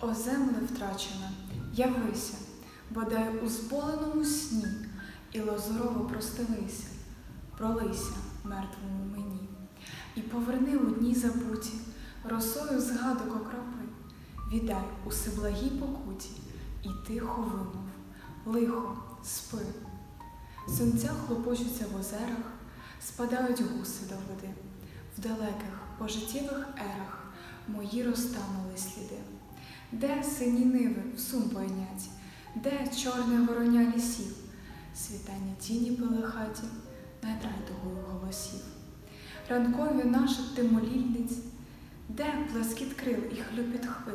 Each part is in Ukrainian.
О земле втрачена, явися, бодай у зболеному сні, і лозорово простилися, пролися мертвому мені, і поверни у дні забуті, росою згадок окропи, віддай усе благій покуті, і тихо вимов, лихо, спи. Сонця хлопочуться в озерах, спадають гуси до води. В далеких пожиттєвих ерах мої розтанули сліди. Де сині ниви в сум пойняті, де чорне вороня лісів, світання тіні пилихаті над райдугою голосів. Ранкові нашепти молільниць, де плескіт крил і хлюпіт хвиль,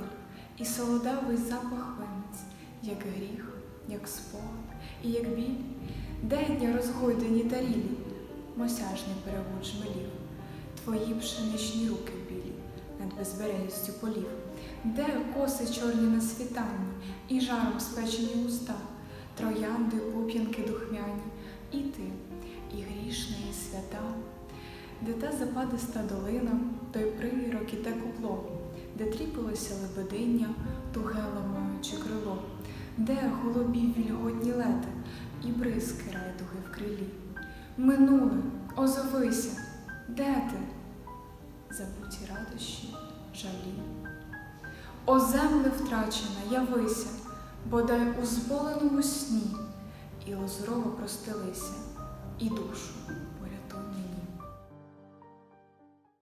і солодавий запах винниць, як гріх, як спогад і як біль, де дня розгойдені тарілі, мосяжний перевод жмелів, твої пшеничні руки білі над безберегістю полів, де коси чорні на світанні, і жаром спечені уста, троянди, пуп'янки духмяні, і ти, і грішна, і свята, де та западиста долина, той прирок і те купло, де тріпилося лебединня, туге ламаючи крило, де голубі вільготні лети і бризки райдуги в крилі. Минуле, озовися, де ти? Забуті радощі, жалі. О земле втрачена, явися, бодай у зболеному сні, і озрово простилися, і душу